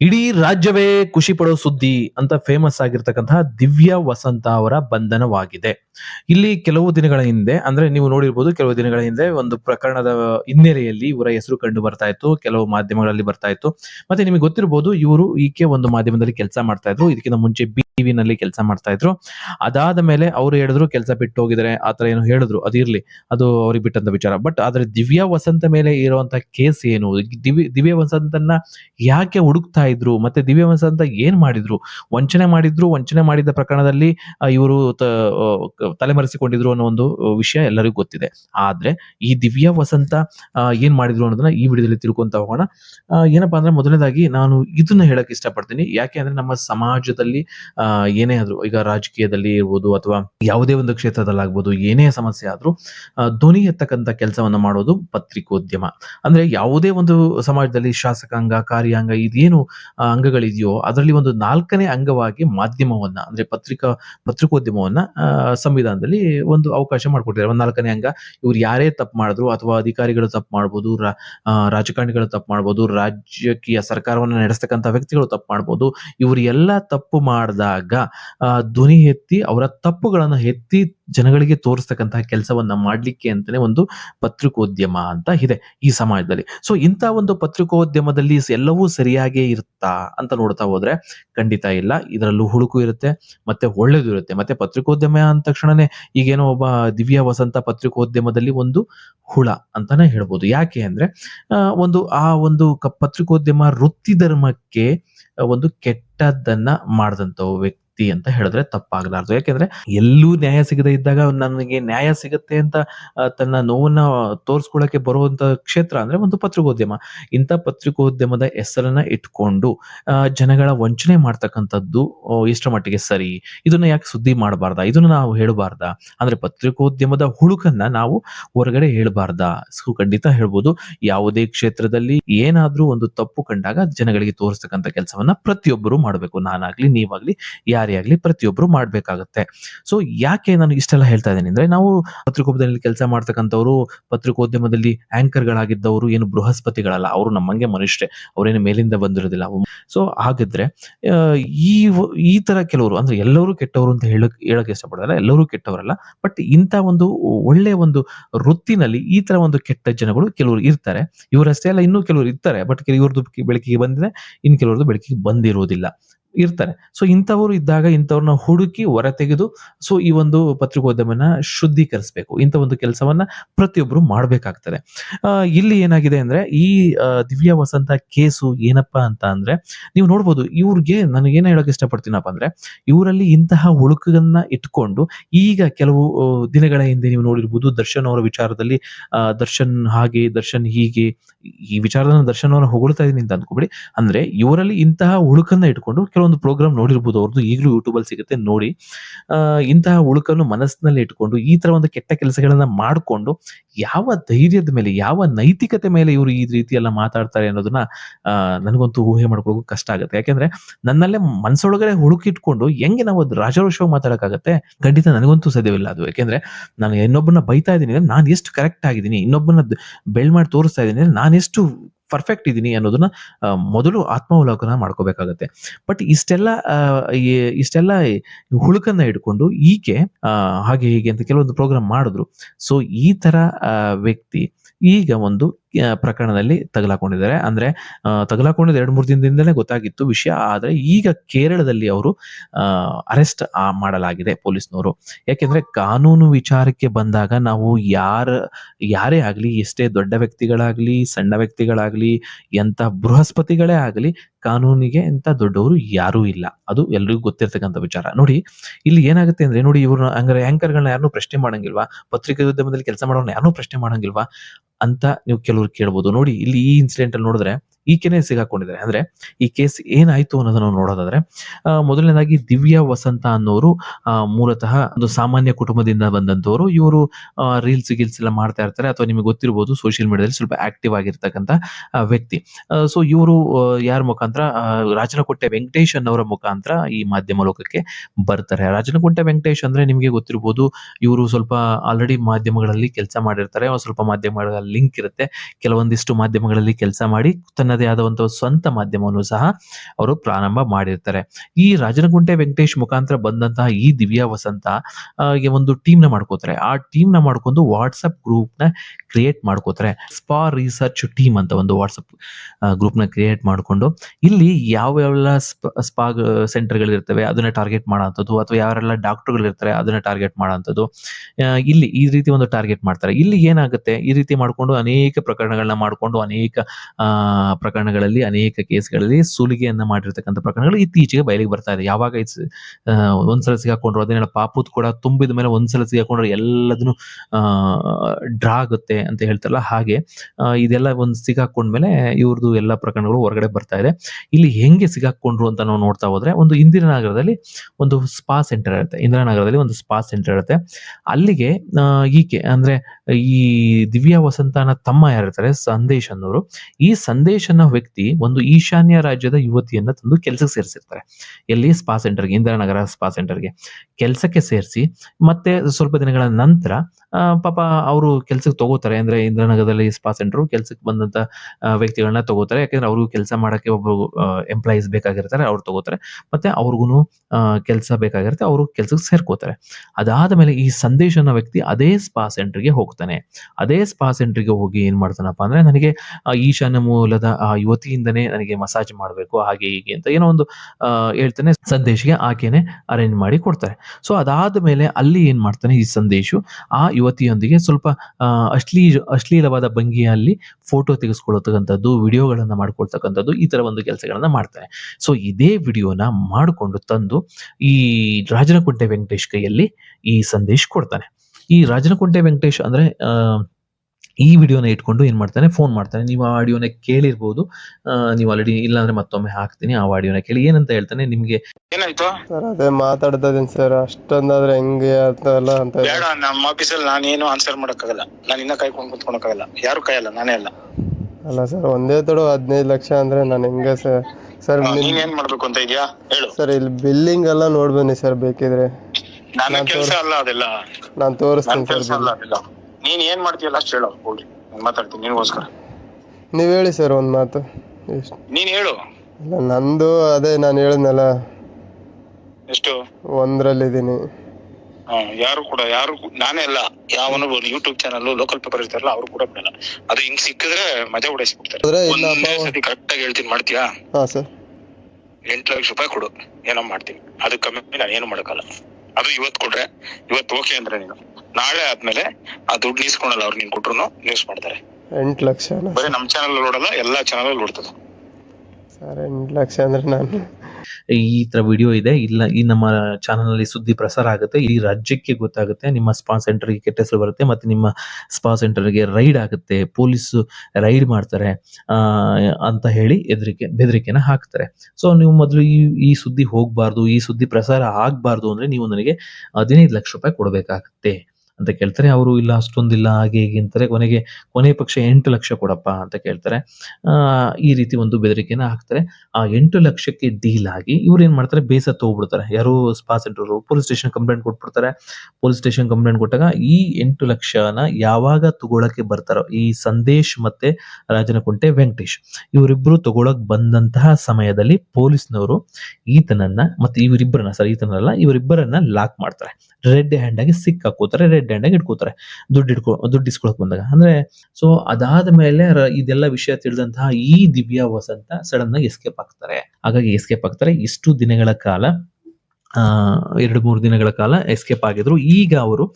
ಇಡೀ ರಾಜ್ಯವೇ ಖುಷಿ ಪಡೋ ಸುದ್ದಿ ಅಂತ ಫೇಮಸ್ ಆಗಿರ್ತಕ್ಕಂತಹ ದಿವ್ಯ ವಸಂತ ಅವರ ಬಂಧನವಾಗಿದೆ. ಇಲ್ಲಿ ಕೆಲವು ದಿನಗಳ ಹಿಂದೆ, ಅಂದ್ರೆ ನೀವು ನೋಡಿರ್ಬೋದು ಕೆಲವು ದಿನಗಳ ಹಿಂದೆ ಒಂದು ಪ್ರಕರಣದ ಹಿನ್ನೆಲೆಯಲ್ಲಿ ಇವರ ಹೆಸರು ಕಂಡು ಬರ್ತಾ ಇತ್ತು, ಕೆಲವು ಮಾಧ್ಯಮಗಳಲ್ಲಿ ಬರ್ತಾ ಇತ್ತು. ಮತ್ತೆ ನಿಮಗೆ ಗೊತ್ತಿರಬಹುದು ಇವರು ಈಕೆ ಒಂದು ಮಾಧ್ಯಮದಲ್ಲಿ ಕೆಲಸ ಮಾಡ್ತಾ ಇದ್ರು, ಇದಕ್ಕಿಂತ ಮುಂಚೆ ಬಿ ಕೆಲಸ ಮಾಡ್ತಾ ಇದ್ರು. ಅದಾದ ಮೇಲೆ ಅವರು ಹೇಳಿದ್ರು, ಕೆಲಸ ಬಿಟ್ಟು ಹೋಗಿದ್ದಾರೆ ಆತರ ಏನು ಹೇಳಿದ್ರು ಅದಿರ್ಲಿ ಅದು ಅವ್ರಿಗೆ ಬಿಟ್ಟಂತ ವಿಚಾರ. ಬಟ್ ಆದ್ರೆ ದಿವ್ಯ ವಸಂತ ಮೇಲೆ ಇರುವಂತ ಕೇಸ್ ಏನು? ದಿವ್ಯ ವಸಂತನ ಯಾಕೆ ಹುಡುಕ್ತಾ ಇದ್ರು, ಮತ್ತೆ ದಿವ್ಯ ವಸಂತ ಏನ್ ಮಾಡಿದ್ರು? ವಂಚನೆ ಮಾಡಿದ್ರು, ವಂಚನೆ ಮಾಡಿದ ಪ್ರಕರಣದಲ್ಲಿ ಇವರು ತಲೆಮರೆಸಿಕೊಂಡಿದ್ರು ಅನ್ನೋ ಒಂದು ವಿಷಯ ಎಲ್ಲರಿಗೂ ಗೊತ್ತಿದೆ. ಆದ್ರೆ, ಈ ದಿವ್ಯ ವಸಂತ ಏನ್ ಮಾಡಿದ್ರು ಅನ್ನೋದನ್ನ ಈ ವಿಡಿಯೋದಲ್ಲಿ ತಿಳ್ಕೊಂತ ಹೋಗೋಣ. ಏನಪ್ಪಾ ಅಂದ್ರೆ ಮೊದಲನೇದಾಗಿ ನಾನು ಇದನ್ನ ಹೇಳಕ್ ಇಷ್ಟಪಡ್ತೀನಿ. ಯಾಕೆ ಅಂದ್ರೆ ನಮ್ಮ ಸಮಾಜದಲ್ಲಿ ಏನೇ ಆದ್ರೂ, ಈಗ ರಾಜಕೀಯದಲ್ಲಿ ಇರ್ಬೋದು ಅಥವಾ ಯಾವುದೇ ಒಂದು ಕ್ಷೇತ್ರದಲ್ಲಾಗ್ಬೋದು ಏನೇ ಸಮಸ್ಯೆ ಆದ್ರೂ ಧ್ವನಿ ಎತ್ತಕ್ಕಂತ ಕೆಲಸವನ್ನ ಮಾಡೋದು ಪತ್ರಿಕೋದ್ಯಮ. ಅಂದ್ರೆ ಯಾವುದೇ ಒಂದು ಸಮಾಜದಲ್ಲಿ ಶಾಸಕಾಂಗ, ಕಾರ್ಯಾಂಗ, ಇದೇನು ಅಂಗಗಳಿದೆಯೋ, ಅದರಲ್ಲಿ ಒಂದು ನಾಲ್ಕನೇ ಅಂಗವಾಗಿ ಮಾಧ್ಯಮವನ್ನ, ಅಂದ್ರೆ ಪತ್ರಿಕಾ, ಪತ್ರಿಕೋದ್ಯಮವನ್ನ ಸಂವಿಧಾನದಲ್ಲಿ ಒಂದು ಅವಕಾಶ ಮಾಡಿಕೊಟ್ಟಿದ್ದಾರೆ. ಒಂದು ನಾಲ್ಕನೇ ಅಂಗ, ಇವ್ರು ಯಾರೇ ತಪ್ಪು ಮಾಡಿದ್ರು, ಅಥವಾ ಅಧಿಕಾರಿಗಳು ತಪ್ಪು ಮಾಡ್ಬೋದು ರಾಜಕಾರಣಿಗಳು ತಪ್ಪು ಮಾಡ್ಬೋದು, ರಾಜಕೀಯ ಸರ್ಕಾರವನ್ನ ನಡೆಸ್ತಕ್ಕಂಥ ವ್ಯಕ್ತಿಗಳು ತಪ್ಪು ಮಾಡ್ಬೋದು, ಇವರು ಎಲ್ಲ ತಪ್ಪು ಮಾಡಿದಾಗ ಧ್ವನಿ ಎತ್ತಿ ಅವರ ತಪ್ಪುಗಳನ್ನ ಎತ್ತಿ ಜನಗಳಿಗೆ ತೋರಿಸ್ತಕ್ಕಂತಹ ಕೆಲಸವನ್ನ ಮಾಡ್ಲಿಕ್ಕೆ ಅಂತಾನೆ ಒಂದು ಪತ್ರಿಕೋದ್ಯಮ ಅಂತ ಇದೆ ಈ ಸಮಾಜದಲ್ಲಿ. ಸೊ ಇಂಥ ಒಂದು ಪತ್ರಿಕೋದ್ಯಮದಲ್ಲಿ ಎಲ್ಲವೂ ಸರಿಯಾಗೇ ಇರುತ್ತಾ ಅಂತ ನೋಡ್ತಾ ಹೋದ್ರೆ ಖಂಡಿತ ಇಲ್ಲ. ಇದರಲ್ಲೂ ಹುಳುಕು ಇರುತ್ತೆ, ಮತ್ತೆ ಒಳ್ಳೇದು ಇರುತ್ತೆ. ಮತ್ತೆ ಪತ್ರಿಕೋದ್ಯಮ ಅಂದ ತಕ್ಷಣನೇ ಈಗೇನೋ ಒಬ್ಬ ದಿವ್ಯ ವಸಂತ ಪತ್ರಿಕೋದ್ಯಮದಲ್ಲಿ ಒಂದು ಹುಳ ಅಂತಾನೆ ಹೇಳ್ಬೋದು. ಯಾಕೆ ಅಂದ್ರೆ ಒಂದು, ಆ ಒಂದು ಪತ್ರಿಕೋದ್ಯಮ ವೃತ್ತಿ ಧರ್ಮಕ್ಕೆ ಒಂದು ಕೆಟ್ಟದ್ದನ್ನ ಮಾಡಿದಂತ ವ್ಯಕ್ತಿ. ಅಂತ ಹೇಳಿದ್ರೆ ತಪ್ಪಾಗಲಾರದು. ಯಾಕೆಂದ್ರೆ ಎಲ್ಲೂ ನ್ಯಾಯ ಸಿಗದೆ ಇದ್ದಾಗ ನನಗೆ ನ್ಯಾಯ ಸಿಗುತ್ತೆ ಅಂತ ತನ್ನ ನೋವನ್ನ ತೋರಿಸ್ಕೊಳ್ಳಕ್ಕೆ ಬರುವಂತ ಕ್ಷೇತ್ರ ಅಂದ್ರೆ ಒಂದು ಪತ್ರಿಕೋದ್ಯಮ. ಇಂಥ ಪತ್ರಿಕೋದ್ಯಮದ ಹೆಸರನ್ನ ಇಟ್ಕೊಂಡು ಜನಗಳ ವಂಚನೆ ಮಾಡ್ತಕ್ಕಂಥದ್ದು ಎಷ್ಟರ ಮಟ್ಟಿಗೆ ಸರಿ. ಇದನ್ನ ಯಾಕೆ ಸುದ್ದಿ ಮಾಡಬಾರ್ದ? ಇದನ್ನ ನಾವು ಹೇಳಬಾರ್ದ? ಅಂದ್ರೆ ಪತ್ರಿಕೋದ್ಯಮದ ಹುಳುಕನ್ನ ನಾವು ಹೊರಗಡೆ ಹೇಳಬಾರ್ದ? ಖಂಡಿತ ಹೇಳ್ಬೋದು. ಯಾವುದೇ ಕ್ಷೇತ್ರದಲ್ಲಿ ಏನಾದ್ರೂ ಒಂದು ತಪ್ಪು ಕಂಡಾಗ ಜನಗಳಿಗೆ ತೋರಿಸ್ತಕ್ಕಂಥ ಕೆಲಸವನ್ನ ಪ್ರತಿಯೊಬ್ಬರು ಮಾಡಬೇಕು. ನಾನಾಗ್ಲಿ, ನೀವಾಗ್ಲಿ ಯಾರೇ ಆಗ್ಲಿ ಪ್ರತಿಯೊಬ್ಬರು ಮಾಡ್ಬೇಕಾಗತ್ತೆ. ಸೊ ಯಾಕೆ ನಾನು ಇಷ್ಟೆಲ್ಲ ಹೇಳ್ತಾ ಇದ್ದೀನಿ ಅಂದ್ರೆ, ನಾವು ಪತ್ರಿಕೋದ್ಯಮದಲ್ಲಿ ಕೆಲಸ ಮಾಡ್ತಕ್ಕಂಥವ್ರು, ಪತ್ರಿಕೋದ್ಯಮದಲ್ಲಿ ಆಂಕರ್ ಗಳಾಗಿದ್ದವರು ಏನು ಬೃಹಸ್ಪತಿಗಳಲ್ಲ, ಅವರು ನಮ್ಮಂಗೆ ಮನುಷ್ಯರೇ, ಅವರೇನು ಮೇಲಿಂದ ಬಂದಿರೋದಿಲ್ಲ. ಸೊ ಹಾಗಿದ್ರೆ ಈ ಈ ತರ ಕೆಲವರು, ಅಂದ್ರೆ ಎಲ್ಲರೂ ಕೆಟ್ಟವರು ಅಂತ ಹೇಳಕ್ ಹೇಳಕ್ ಇಷ್ಟಪಡೋದಲ್ಲ, ಎಲ್ಲರೂ ಕೆಟ್ಟವರಲ್ಲ ಬಟ್ ಇಂಥ ಒಂದು ಒಳ್ಳೆ ಒಂದು ವೃತ್ತಿನಲ್ಲಿ ಈ ತರ ಒಂದು ಕೆಟ್ಟ ಜನಗಳು ಕೆಲವರು ಇರ್ತಾರೆ. ಇವರಷ್ಟೇ ಅಲ್ಲ, ಇನ್ನೂ ಕೆಲವರು ಇರ್ತಾರೆ ಬಟ್ ಇವ್ರದ್ದು ಬೆಳಕಿಗೆ ಬಂದಿದೆ, ಇನ್ನು ಕೆಲವ್ರದ್ದು ಬೆಳಕಿಗೆ ಬಂದಿರೋದಿಲ್ಲ. ಇರ್ತಾರೆ. ಸೊ ಇಂಥವ್ರು ಇದ್ದಾಗ ಇಂಥವ್ರನ್ನ ಹುಡುಕಿ ಹೊರ ತೆಗೆದು ಸೊ ಈ ಒಂದು ಪತ್ರಿಕೋದ್ಯಮನ ಶುದ್ಧೀಕರಿಸಬೇಕು. ಇಂಥ ಒಂದು ಕೆಲಸವನ್ನ ಪ್ರತಿಯೊಬ್ಬರು ಮಾಡ್ಬೇಕಾಗ್ತದೆ. ಇಲ್ಲಿ ಏನಾಗಿದೆ ಅಂದ್ರೆ, ಈ ದಿವ್ಯ ವಸಂತ ಕೇಸು ಏನಪ್ಪಾ ಅಂತ ಅಂದ್ರೆ, ನೀವು ನೋಡ್ಬೋದು, ಇವ್ರಿಗೆ ನಾನು ಏನ್ ಹೇಳಕ್ ಇಷ್ಟಪಡ್ತೀನಪ್ಪ ಅಂದ್ರೆ, ಇವರಲ್ಲಿ ಇಂತಹ ಹುಳುಕನ್ನ ಇಟ್ಕೊಂಡು, ಈಗ ಕೆಲವು ದಿನಗಳ ಹಿಂದೆ ನೀವು ನೋಡಿರ್ಬೋದು, ದರ್ಶನ್ ಅವರ ವಿಚಾರದಲ್ಲಿ ದರ್ಶನ್ ಹಾಗೆ, ದರ್ಶನ್ ಹೀಗೆ, ಈ ವಿಚಾರದ ದರ್ಶನ್ ಅವರ ಹೊಗಳ್ತಾ ಇದೀನಿ ಅಂತ ಅನ್ಕೋಬೇಡಿ ಅಂದ್ರೆ, ಇವರಲ್ಲಿ ಇಂತಹ ಹುಳುಕನ್ನ ಇಟ್ಕೊಂಡು ಕೆಲವೊಂದು ಪ್ರೋಗ್ರಾಮ್ ನೋಡಿರ್ಬೋದು ಅವ್ರದ್ದು ಈಗಲೂ ಯೂಟ್ಯೂಬ್ ಅಲ್ಲಿ ಸಿಗುತ್ತೆ, ನೋಡಿ. ಇಂತಹ ಉಳುಕನ್ನು ಮನಸ್ಸಿನಲ್ಲಿ ಇಟ್ಕೊಂಡು, ಈ ತರ ಒಂದು ಕೆಟ್ಟ ಕೆಲಸಗಳನ್ನ ಮಾಡಿಕೊಂಡು, ಯಾವ ಧೈರ್ಯದ ಮೇಲೆ, ಯಾವ ನೈತಿಕತೆ ಮೇಲೆ ಇವರು ಈ ರೀತಿ ಎಲ್ಲ ಮಾತಾಡ್ತಾರೆ ಅನ್ನೋದನ್ನ ನನಗಂತೂ ಊಹೆ ಮಾಡ್ಕೊಳ್ಳೋಕು ಕಷ್ಟ ಆಗುತ್ತೆ. ಯಾಕೆಂದ್ರೆ, ನನ್ನಲ್ಲೇ ಮನಸ್ಸೊಳಗಡೆ ಹುಡುಕಿಟ್ಕೊಂಡು ಹೆಂಗೆ ನಾವು ಅದು ರಾಜರೋಷವಾಗಿ ಮಾತಾಡಕ್ಕಾಗತ್ತೆ? ಖಂಡಿತ ನನಗಂತೂ ಸಾಧ್ಯವಿಲ್ಲ ಅದು. ಯಾಕೆಂದ್ರೆ, ನಾನು ಇನ್ನೊಬ್ಬನ ಬೈತಾ ಇದ್ದೀನಿ ಅಂದ್ರೆ, ನಾನು ಎಷ್ಟು ಕರೆಕ್ಟ್ ಆಗಿದ್ದೀನಿ? ಇನ್ನೊಬ್ಬನ ಬೆಳ್ ಮಾಡಿ ತೋರಿಸ್ತಾ ಇದ್ದೀನಿ ಅಂದ್ರೆ, ನಾನೆಷ್ಟು ಪರ್ಫೆಕ್ಟ್ ಇದ್ದೀನಿ ಅನ್ನೋದನ್ನ ಮೊದಲು ಆತ್ಮಾವಲೋಕನ ಮಾಡ್ಕೋಬೇಕಾಗತ್ತೆ. ಬಟ್ ಇಷ್ಟೆಲ್ಲ ಇಷ್ಟೆಲ್ಲ ಹುಳುಕನ್ನ ಇಟ್ಕೊಂಡು ಈಕೆ ಹಾಗೆ ಹೀಗೆ ಅಂತ ಕೆಲವೊಂದು ಪ್ರೋಗ್ರಾಮ್ ಮಾಡಿದ್ರು. ಸೊ ಈ ತರ ವ್ಯಕ್ತಿ ಈಗ ಒಂದು ಪ್ರಕರಣದಲ್ಲಿ ತಗಲಾಕೊಂಡಿದ್ದಾರೆ. ಅಂದ್ರೆ ತಗಲಾಕೊಂಡಿದ್ದ ಎರಡು, ಮೂರು ದಿನದಿಂದಲೇ ಗೊತ್ತಾಗಿತ್ತು ವಿಷಯ. ಆದ್ರೆ ಈಗ ಕೇರಳದಲ್ಲಿ ಅವರು ಅರೆಸ್ಟ್ ಮಾಡಲಾಗಿದೆ ಪೊಲೀಸ್ನವರು. ಯಾಕೆಂದ್ರೆ ಕಾನೂನು ವಿಚಾರಕ್ಕೆ ಬಂದಾಗ ನಾವು ಯಾರ, ಯಾರೇ ಆಗ್ಲಿ, ಎಷ್ಟೇ ದೊಡ್ಡ ವ್ಯಕ್ತಿಗಳಾಗ್ಲಿ, ಸಣ್ಣ ವ್ಯಕ್ತಿಗಳಾಗ್ಲಿ ಎಂತ ಬೃಹಸ್ಪತಿಗಳೇ ಆಗಲಿ, ಕಾನೂನಿಗೆ ಅಂತ ದೊಡ್ಡವರು ಯಾರೂ ಇಲ್ಲ. ಅದು ಎಲ್ರಿಗೂ ಗೊತ್ತಿರ್ತಕ್ಕಂಥ ವಿಚಾರ. ನೋಡಿ, ಇಲ್ಲಿ ಏನಾಗುತ್ತೆ ಅಂದ್ರೆ, ನೋಡಿ ಇವ್ರು ಹಂಗಾರೆ ಆಂಕರ್ಗಳನ್ನ ಯಾರನ್ನೂ ಪ್ರಶ್ನೆ ಮಾಡಂಗಿಲ್ವಾ? ಪತ್ರಿಕೋದ್ಯಮದಲ್ಲಿ ಕೆಲಸ ಮಾಡೋರನ್ನ ಯಾರನ್ನೂ ಪ್ರಶ್ನೆ ಮಾಡಂಗಿಲ್ವಾ? ಅಂತ ನೀವು ಕೆಲವರು ಕೇಳ್ಬೋದು. ನೋಡಿ ಇಲ್ಲಿ ಈ ಇನ್ಸಿಡೆಂಟ್ ಅಲ್ಲಿ ನೋಡಿದ್ರೆ ಈಕೆನೆ ಸಿಗಾಕೊಂಡಿದ್ದಾರೆ. ಅಂದ್ರೆ ಈ ಕೇಸ್ ಏನಾಯ್ತು ಅನ್ನೋದನ್ನ ನಾವು ನೋಡೋದಾದ್ರೆ ಮೊದಲನೇದಾಗಿ ದಿವ್ಯಾ ವಸಂತ ಅನ್ನೋರು ಮೂಲತಃ ಒಂದು ಸಾಮಾನ್ಯ ಕುಟುಂಬದಿಂದ ಬಂದಂತವರು ಇವರು ರೀಲ್ಸ್ ಗಿಲ್ಸ್ ಎಲ್ಲ ಮಾಡ್ತಾ ಇರ್ತಾರೆ. ಅಥವಾ ನಿಮಗೆ ಗೊತ್ತಿರಬಹುದು ಸೋಷಿಯಲ್ ಮೀಡಿಯಾದಲ್ಲಿ ಸ್ವಲ್ಪ ಆಕ್ಟಿವ್ ಆಗಿರ್ತಕ್ಕಂಥ ವ್ಯಕ್ತಿ. ಸೊ ಇವರು ಯಾರ ಮುಖಾಂತರ ರಾಜನಕೋಟೆ ವೆಂಕಟೇಶ್ ಅನ್ನೋರ ಮುಖಾಂತರ ಈ ಮಾಧ್ಯಮ ಲೋಕಕ್ಕೆ ಬರ್ತಾರೆ. ರಾಜನಕೋಟೆ ವೆಂಕಟೇಶ್ ಅಂದ್ರೆ ನಿಮಗೆ ಗೊತ್ತಿರಬಹುದು ಇವರು ಸ್ವಲ್ಪ ಆಲ್ರೆಡಿ ಮಾಧ್ಯಮಗಳಲ್ಲಿ ಕೆಲಸ ಮಾಡಿರ್ತಾರೆ. ಸ್ವಲ್ಪ ಮಾಧ್ಯಮಗಳ ಲಿಂಕ್ ಇರುತ್ತೆ. ಕೆಲವೊಂದಿಷ್ಟು ಮಾಧ್ಯಮಗಳಲ್ಲಿ ಕೆಲಸ ಮಾಡಿ ತನ್ನ ತನ್ನದೇ ಆದಂತಹ ಸ್ವಂತ ಮಾಧ್ಯಮವನ್ನು ಸಹ ಅವರು ಪ್ರಾರಂಭ ಮಾಡಿರ್ತಾರೆ. ಈ ರಾಜನಗುಂಟೆ ವೆಂಕಟೇಶ್ ಮುಖಾಂತರ ಬಂದಂತಹ ಈ ದಿವ್ಯಾ ವಸಂತ ಒಂದು ಟೀಮ್ನ ಮಾಡ್ಕೋತಾರೆ. ಆ ಟೀಮ್ನ ಮಾಡ್ಕೊಂಡು ವಾಟ್ಸ್ಆಪ್ ಗ್ರೂಪ್ನ ಕ್ರಿಯೇಟ್ ಮಾಡ್ಕೋತಾರೆ. ಸ್ಪಾ ರಿಸರ್ಚ್ ಟೀಮ್ ಅಂತ ಒಂದು ವಾಟ್ಸ್ಆಪ್ ಗ್ರೂಪ್ನ ಕ್ರಿಯೇಟ್ ಮಾಡ್ಕೊಂಡು ಇಲ್ಲಿ ಯಾವ ಯಾವೆಲ್ಲ ಸ್ಪಾ ಸೆಂಟರ್ ಇರ್ತವೆ ಅದನ್ನ ಟಾರ್ಗೆಟ್ ಮಾಡೋಂಥದ್ದು, ಅಥವಾ ಯಾರೆಲ್ಲ ಡಾಕ್ಟರ್ಗಳಿರ್ತಾರೆ ಅದನ್ನ ಟಾರ್ಗೆಟ್ ಮಾಡುವಂಥದ್ದು ಇಲ್ಲಿ ಈ ರೀತಿ ಒಂದು ಟಾರ್ಗೆಟ್ ಮಾಡ್ತಾರೆ. ಇಲ್ಲಿ ಏನಾಗುತ್ತೆ? ಈ ರೀತಿ ಮಾಡ್ಕೊಂಡು ಅನೇಕ ಪ್ರಕರಣಗಳನ್ನ ಮಾಡ್ಕೊಂಡು ಅನೇಕ ಪ್ರಕರಣಗಳಲ್ಲಿ, ಅನೇಕ ಕೇಸ್ಗಳಲ್ಲಿ ಸುಲಿಗೆಯನ್ನ ಮಾಡಿರ್ತಕ್ಕಂಥ ಪ್ರಕರಣಗಳು ಇತ್ತೀಚೆಗೆ ಬಯಲಿಗೆ ಬರ್ತಾ ಇದೆ. ಯಾವಾಗ ಒಂದ್ಸಲ ಸಿಗಾಕೊಂಡ್ರು ಅದೇನೆಲ್ಲ ಪಾಪುತ್ ಕೂಡ ತುಂಬಿದ ಮೇಲೆ ಒಂದ್ಸಲ ಸಿಗಾಕೊಂಡ್ರೆ ಎಲ್ಲದನ್ನು ಡ್ರಾ ಆಗುತ್ತೆ ಅಂತ ಹೇಳ್ತಾರಲ್ಲ, ಹಾಗೆ ಇದೆಲ್ಲ ಒಂದು ಸಿಗಾಕೊಂಡ್ಮೇಲೆ ಇವ್ರದ್ದು ಎಲ್ಲ ಪ್ರಕರಣಗಳು ಹೊರಗಡೆ ಬರ್ತಾ ಇದೆ. ಇಲ್ಲಿ ಹೆಂಗೆ ಸಿಗಾಕೊಂಡ್ರು ಅಂತ ನಾವು ನೋಡ್ತಾ ಹೋದ್ರೆ, ಒಂದು ಇಂದಿರಾನಗರದಲ್ಲಿ ಒಂದು ಸ್ಪಾ ಸೆಂಟರ್ ಇರುತ್ತೆ. ಇಂದಿರಾನಗರದಲ್ಲಿ ಒಂದು ಸ್ಪಾ ಸೆಂಟರ್ ಇರುತ್ತೆ. ಅಲ್ಲಿಗೆ ಈಕೆ ಅಂದ್ರೆ ಈ ದಿವ್ಯಾ ವಸಂತನ ತಮ್ಮ ಯಾರಿರ್ತಾರೆ, ಸಂದೇಶ್ ಅನ್ನೋರು. ಈ ಸಂದೇಶ್ ಅನ್ನೋ ವ್ಯಕ್ತಿ ಒಂದು ಈಶಾನ್ಯ ರಾಜ್ಯದ ಯುವತಿಯನ್ನ ತಂದು ಕೆಲಸಕ್ಕೆ ಸೇರಿಸಿರ್ತಾರೆ. ಎಲ್ಲಿ? ಸ್ಪಾ ಸೆಂಟರ್ಗೆ ಇಂದಿರಾನಗರ ಸ್ಪಾ ಸೆಂಟರ್ಗೆ ಕೆಲಸಕ್ಕೆ ಸೇರಿಸಿ, ಮತ್ತೆ ಸ್ವಲ್ಪ ದಿನಗಳ ನಂತರ ಪಾಪ ಅವರು ಕೆಲಸಕ್ಕೆ ತಗೋತಾರೆ. ಅಂದ್ರೆ ಇಂದಿರಾನಗರದಲ್ಲಿ ಸ್ಪಾ ಸೆಂಟರ್ ಕೆಲಸಕ್ಕೆ ಬಂದಂತ ವ್ಯಕ್ತಿಗಳನ್ನ ತಗೋತಾರೆ. ಯಾಕಂದ್ರೆ ಅವ್ರಿಗೂ ಕೆಲಸ ಮಾಡಕ್ಕೆ ಒಬ್ರು ಎಂಪ್ಲಾಯೀಸ್ ಬೇಕಾಗಿರ್ತಾರೆ, ಅವ್ರು ತಗೋತಾರೆ. ಮತ್ತೆ ಅವ್ರಿಗೂ ಕೆಲಸ ಬೇಕಾಗಿರುತ್ತೆ, ಅವರು ಕೆಲಸಕ್ಕೆ ಸೇರ್ಕೋತಾರೆ. ಅದಾದ ಮೇಲೆ ಈ ಸಂದೇಶ ಅನ್ನೋ ವ್ಯಕ್ತಿ ಅದೇ ಸ್ಪಾ ಸೆಂಟರ್ಗೆ ಹೋಗ್ತಾನೆ. ಅದೇ ಸ್ಪಾ ಸೆಂಟರ್ಗೆ ಹೋಗಿ ಏನ್ ಮಾಡ್ತಾನಪ್ಪ ಅಂದ್ರೆ, ನನಗೆ ಈಶಾನ್ಯ ಮೂಲದ ಆ ಯುವತಿಯಿಂದನೇ ನನಗೆ ಮಸಾಜ್ ಮಾಡಬೇಕು, ಹಾಗೆ ಹೀಗೆ ಅಂತ ಏನೋ ಒಂದು ಹೇಳ್ತಾನೆ ಸಂದೇಶ್ಗೆ ಆಕೆನೆ ಅರೇಂಜ್ ಮಾಡಿ ಕೊಡ್ತಾರೆ. ಸೊ ಅದಾದ ಮೇಲೆ ಅಲ್ಲಿ ಏನ್ ಮಾಡ್ತಾನೆ ಈ ಸಂದೇಶು? ಆ ಯುವತಿಯೊಂದಿಗೆ ಸ್ವಲ್ಪ ಅಶ್ಲೀ, ಅಶ್ಲೀಲವಾದ ಭಂಗಿಯಲ್ಲಿ ಫೋಟೋ ತೆಗೆಸ್ಕೊಳ್ತಕ್ಕಂಥದ್ದು, ವಿಡಿಯೋಗಳನ್ನ ಮಾಡ್ಕೊಳ್ತಕ್ಕಂಥದ್ದು ಈ ತರ ಒಂದು ಕೆಲಸಗಳನ್ನ ಮಾಡ್ತಾನೆ. ಸೊ ಇದೇ ವಿಡಿಯೋನ ಮಾಡಿಕೊಂಡು ತಂದು ಈ ರಾಜನಕುಂಟೆ ವೆಂಕಟೇಶ್ ಕೈಯಲ್ಲಿ ಈ ಸಂದೇಶ್ ಕೊಡ್ತಾನೆ. ಈ ರಾಜನಕುಂಟೆ ವೆಂಕಟೇಶ್ ಅಂದ್ರೆ ಈ ವಿಡಿಯೋನ ಇಟ್ಕೊಂಡು ಏನ್ ಮಾಡ್ತಾನೆ? ಫೋನ್ ಮಾಡ್ತಾನೆ. ನೀವು ಆ ಆಡಿಯೋನ ಕೇಳಿರ್ಬೋದು. ಆ, ನೀವು ಆಲ್ರೆಡಿ ಇಲ್ಲಾಂದ್ರೆ ಮತ್ತೊಮ್ಮೆ ಹಾಕ್ತೀನಿ. ಆ ಆಡಿಯೋನ ಕೇಳಿ. ಏನಂತ ಹೇಳ್ತಾನೆ? ನಿಮ್ಗೆ ಏನಾಯ್ತು? ಸರ್ ಅದೇ ಮಾತಾಡ್ತಾ ಇದೀನಿ ಸರ್. ಅಷ್ಟೊಂದಾದ್ರೆ ಹೆಂಗೆ ಅಂತ ಅಂತ. ಬೇಡ ನಮ್ಮ ಆಫೀಸಲ್ಲಿ ನಾನೇನು ಆನ್ಸರ್ ಮಾಡಕ್ಕಾಗಲ್ಲ. ನಾನು ಇನ್ನ ಕಾಯ್ಕೊಂಡು ಕುತ್ಕೊಳಕ್ಕಾಗಲ್ಲ. ಯಾರು ಕಾಯಲ್ಲ ನಾನೇ ಅಲ್ಲ. ಅಲ್ಲ ಸರ್ ಒಂದೇ ತಡ ಹದಿನೈದು ಲಕ್ಷ ಅಂದ್ರೆ ನಾನು ಹೆಂಗೆ ಸರ್? ಸರ್ ಹಾ, ನೀನ್ ಏನ್ ಮಾಡ್ಬೇಕು ಅಂತ ಇದೆಯಾ? ಹೇಳು. ಸರ್ ಇಲ್ಲಿ ಬಿಲ್ಲಿಂಗ್ ಎಲ್ಲ ನೋಡ್ಬನ್ನಿ ಸರ್ ಬೇಕಿದ್ರೆ. ನನ್ನ ಕೆಲಸ ಅಲ್ಲ ಅದೆಲ್ಲ. ನಾನು ನನ್ನ ತೋರಿಸ್ತೀನಿ ಕೆಲಸ ಸರ್ ಅಲ್ಲ ಅದೆಲ್ಲ. ನೀನ್ ಏನ್ ಮಾಡ್ತೀಯಲ್ಲ ಅಷ್ಟು ಹೇಳು. ಹೋಗಿ ನಾನು ಮಾತಾಡ್ತೀನಿ. ನಿನ್ಗೋಸ್ಕರ. ನೀವ್ ಹೇಳಿ ಸರ್ ಒಂದು ಮಾತು. ಎಷ್ಟು? ನೀನ್ ಹೇಳು. ಇಲ್ಲ ನಂದು ಅದೇ ನಾನು ಹೇಳಿದ್ನಲ್ಲ. ಎಷ್ಟು? ಒಂದ್ರಲ್ಲಿದ್ದೀನಿ. ಹಾ ಯಾರು ಕೂಡ ಯಾರು ಕೂ- ನಾನೇ ಅಲ್ಲ. ಯಾವನು ಯೂಟ್ಯೂಬ್ ಚಾನಲ್ ಲೋಕಲ್ ಪೇಪರ್ ಇರ್ತಾರಲ್ಲ ಅವ್ರು ಕೂಡ ಬಿಡಲ್ಲ. ಅದು ಹಿಂಗ್ ಸಿಕ್ಕಿದ್ರೆ ಮಜಾ ಉಡಾಯಿಸ್ಬಿಡ್ತಾರೆ ಆದ್ರೆ ಇಲ್ಲ ಒಂದೇ ಅಪ್ಪ- ಸತಿ ಕರೆಕ್ಟ್ ಆಗಿ ಹೇಳ್ತೀನಿ ಮಾಡ್ತೀಯಾ? ಹಾ ಸರ್. ಎಂಟು ಲಕ್ಷ ರೂಪಾಯಿ ಕೊಡು. ಏನೋ ಮಾಡ್ತೀನಿ. ಅದಕ್ಕೆ ಕಮ್ಮಿ ನಾನು ಏನು ಮಾಡಕ್ಕಲ್ಲ. ಅದು ಇವತ್ ಕೊಟ್ರೆ ಇವತ್ ಓಕೆ ಅಂದ್ರೆ ನೀನು. ನಾಳೆ ಆದ್ಮೇಲೆ ಆ ದುಡ್ಡು ನೀಸ್ಕೊಳಲ್ಲ ಅವ್ರು ನೀನ್ ಕೊಟ್ರು ನ್ಯೂಸ್ ಮಾಡ್ತಾರೆ. ಎಂಟ್ ಲಕ್ಷ ಬರೀ ನಮ್ ಚಾನಲ್ ನೋಡಲ್ಲ ಎಲ್ಲಾ ಚಾನಲ್ ನೋಡ್ತದೆ. ಸರ್ ಎಂಟ್ ಲಕ್ಷ ಅಂದ್ರೆ ನಾನು ಈ ತರ ವಿಡಿಯೋ ಇದೆ. ಇಲ್ಲ, ಈ ನಮ್ಮ ಚಾನಲ್ ಅಲ್ಲಿ ಸುದ್ದಿ ಪ್ರಸಾರ ಆಗುತ್ತೆ. ಈ ರಾಜ್ಯಕ್ಕೆ ಗೊತ್ತಾಗುತ್ತೆ, ನಿಮ್ಮ ಸ್ಪಾ ಸೆಂಟರ್ಗೆ ಕೆಟ್ಟ ಹೆಸರು ಬರುತ್ತೆ ಮತ್ತೆ ನಿಮ್ಮ ಸ್ಪಾ ಸೆಂಟರ್ಗೆ ರೈಡ್ ಆಗುತ್ತೆ. ಪೊಲೀಸ್ ರೈಡ್ ಮಾಡ್ತಾರೆ ಅಂತ ಹೇಳಿ ಹೆದರಿಕೆ, ಬೆದರಿಕೆನ ಹಾಕ್ತಾರೆ. ಸೊ ನೀವು ಮೊದಲು ಈ ಈ ಸುದ್ದಿ ಹೋಗಬಾರ್ದು, ಈ ಸುದ್ದಿ ಪ್ರಸಾರ ಆಗಬಾರ್ದು ಅಂದ್ರೆ ನೀವು ನನಗೆ ಹದಿನೈದು ಲಕ್ಷ ರೂಪಾಯಿ ಕೊಡಬೇಕಾಗತ್ತೆ. ಅಂತ ಕೇಳ್ತಾರೆ. ಅವರು ಇಲ್ಲ, ಅಷ್ಟೊಂದಿಲ್ಲ, ಹಾಗೆ, ಹೀಗೆ, ಅಂತಾರೆ. ಕೊನೆಗೆ ಕೊನೆ ಪಕ್ಷ ಎಂಟು ಲಕ್ಷ ಕೊಡಪ್ಪ ಅಂತ ಕೇಳ್ತಾರೆ. ಈ ರೀತಿ ಒಂದು ಬೆದರಿಕೆನ ಹಾಕ್ತಾರೆ. ಆ ಎಂಟು ಲಕ್ಷಕ್ಕೆ ಡೀಲ್ ಆಗಿ ಇವ್ರು ಏನ್ ಮಾಡ್ತಾರೆ? ಬೇಸತ್ತು ಹೋಗ್ಬಿಡ್ತಾರೆ ಯಾರು spa centre police station complaint ಕೊಟ್ಬಿಡ್ತಾರೆ. ಪೊಲೀಸ್ ಸ್ಟೇಷನ್ ಕಂಪ್ಲೇಂಟ್ ಕೊಟ್ಟಾಗ ಈ ಎಂಟು ಲಕ್ಷನ ಯಾವಾಗ ತಗೊಳಕ್ಕೆ ಬರ್ತಾರೋ, ಈ ಸಂದೇಶ್ ಮತ್ತೆ ರಾಜನಕುಂಟೆ ವೆಂಕಟೇಶ್, ಇವರಿಬ್ರು ತಗೊಳಕ್ ಬಂದಂತಹ ಸಮಯದಲ್ಲಿ ಪೊಲೀಸ್ನವರು ಈತನನ್ನ ಮತ್ತೆ ಇವರಿಬ್ಬರನ್ನ, ಸರ್, ಈತನಲ್ಲ, ಇವರಿಬ್ಬರನ್ನ ಲಾಕ್ ಮಾಡ್ತಾರೆ. ರೆಡ್ ಹ್ಯಾಂಡ್ ಆಗಿ ಸಿಕ್ ಹಾಕೋತಾರೆ ರೆಡ್ ಆಗಿ ಇಟ್ಕೋತಾರೆ ದುಡ್ಡು ಇಟ್ಕೊ ದುಡ್ಡು ಇಸ್ಕೊಳಕ್ ಬಂದಾಗ. ಅಂದ್ರೆ ಸೊ ಅದಾದ ಮೇಲೆ ಇದೆಲ್ಲ ವಿಷಯ ತಿಳಿದಂತಹ ಈ ದಿವ್ಯಾ ವಸಂತ ಸಡನ್ ಆಗಿ ಎಸ್ಕೇಪ್ ಆಗ್ತಾರೆ. ಹಾಗಾಗಿ ಎಸ್ಕೇಪ್ ಆಗ್ತಾರೆ. ಇಷ್ಟು ದಿನಗಳ ಕಾಲ, ಆ, ಎರಡು ಮೂರು ದಿನಗಳ ಕಾಲ ಎಸ್ಕೇಪ್ ಆಗಿದ್ರು. ಈಗ ಅವರು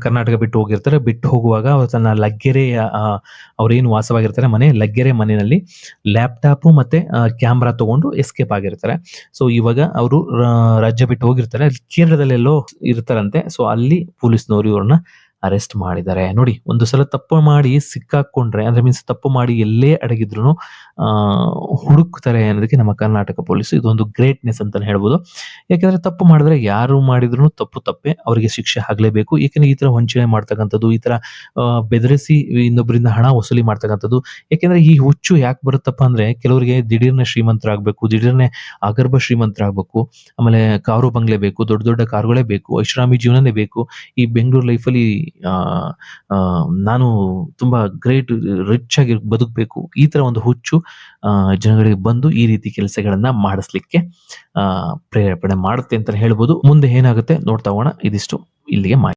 ಕರ್ನಾಟಕ ಬಿಟ್ಟು ಹೋಗಿರ್ತಾರೆ. ಬಿಟ್ಟು ಹೋಗುವಾಗ ಅವ್ರು ತನ್ನ ಲಗ್ಗೆರೆಯ ಆ, ಅವ್ರೇನು ವಾಸವಾಗಿರ್ತಾರೆ ಮನೆ ಲಗ್ಗೆರೆ ಮನೆಯಲ್ಲಿ ಲ್ಯಾಪ್ಟಾಪ್ ಮತ್ತೆ ಕ್ಯಾಮ್ರಾ ತಗೊಂಡು ಎಸ್ಕೇಪ್ ಆಗಿರ್ತಾರೆ. ಸೊ ಇವಾಗ ಅವರು ರಾಜ್ಯ ಬಿಟ್ಟು ಹೋಗಿರ್ತಾರೆ. ಕೇರಳದಲ್ಲೆಲ್ಲೋ ಇರ್ತಾರಂತೆ. ಸೊ ಅಲ್ಲಿ ಪೊಲೀಸ್ನವರು ಇವ್ರನ್ನ ಅರೆಸ್ಟ್ ಮಾಡಿದ್ದಾರೆ. ನೋಡಿ, ಒಂದು ಸಲ ತಪ್ಪು ಮಾಡಿ ಸಿಕ್ಕಾಕೊಂಡ್ರೆ, ಅಂದ್ರೆ ಮೀನ್ಸ್ ತಪ್ಪು ಮಾಡಿ ಎಲ್ಲೇ ಅಡಗಿದ್ರು ಹುಡುಕ್ತಾರೆ ಅನ್ನೋದಕ್ಕೆ ನಮ್ಮ ಕರ್ನಾಟಕ ಪೊಲೀಸ್ ಇದೊಂದು ಗ್ರೇಟ್ನೆಸ್ ಅಂತಾನೆ ಹೇಳ್ಬೋದು. ಯಾಕಂದ್ರೆ ತಪ್ಪು ಮಾಡಿದ್ರೆ ಯಾರು ಮಾಡಿದ್ರು ತಪ್ಪು ತಪ್ಪೆ ಅವರಿಗೆ ಶಿಕ್ಷೆ ಆಗ್ಲೇಬೇಕು. ಯಾಕಂದ್ರೆ ಈ ತರ ವಂಚನೆ ಮಾಡ್ತಕ್ಕಂಥದ್ದು, ಈ ತರ ಬೆದರಿಸಿ ಇನ್ನೊಬ್ಬರಿಂದ ಹಣ ವಸೂಲಿ ಮಾಡ್ತಕ್ಕಂಥದ್ದು, ಯಾಕೆಂದ್ರೆ ಈ ಹುಚ್ಚು ಯಾಕೆ ಬರುತ್ತಪ್ಪ ಅಂದ್ರೆ ಕೆಲವರಿಗೆ ದಿಢೀರ್ನೆ ಶ್ರೀಮಂತರಾಗಬೇಕು, ದಿಢೀರ್ನೆ ಅಗರ್ಭ ಶ್ರೀಮಂತರಾಗಬೇಕು, ಆಮೇಲೆ ಕಾರು ಬಂಗ್ಲೆ ಬೇಕು, ದೊಡ್ಡ ದೊಡ್ಡ ಕಾರುಗಳೇ ಬೇಕು, ಐಷಾರಾಮಿ ಜೀವನನೇ ಬೇಕು. ಈ ಬೆಂಗಳೂರು ಲೈಫಲ್ಲಿ ನಾನು ತುಂಬಾ ಗ್ರೇಟ್ ರಿಚ್ ಆಗಿ ಬದುಕಬೇಕು. ಈ ತರ ಒಂದು ಹುಚ್ಚು ಜನಗಳಿಗೆ ಬಂದು ಈ ರೀತಿ ಕೆಲಸಗಳನ್ನ ಮಾಡಿಸ್ಲಿಕ್ಕೆ ಪ್ರೇರೇಪಣೆ ಮಾಡುತ್ತೆ ಅಂತ ಹೇಳ್ಬೋದು. ಮುಂದೆ ಏನಾಗುತ್ತೆ ನೋಡ್ತಾ ಹೋಗೋಣ. ಇದಿಷ್ಟು ಇಲ್ಲಿಗೆ ಮಾಹಿತಿ.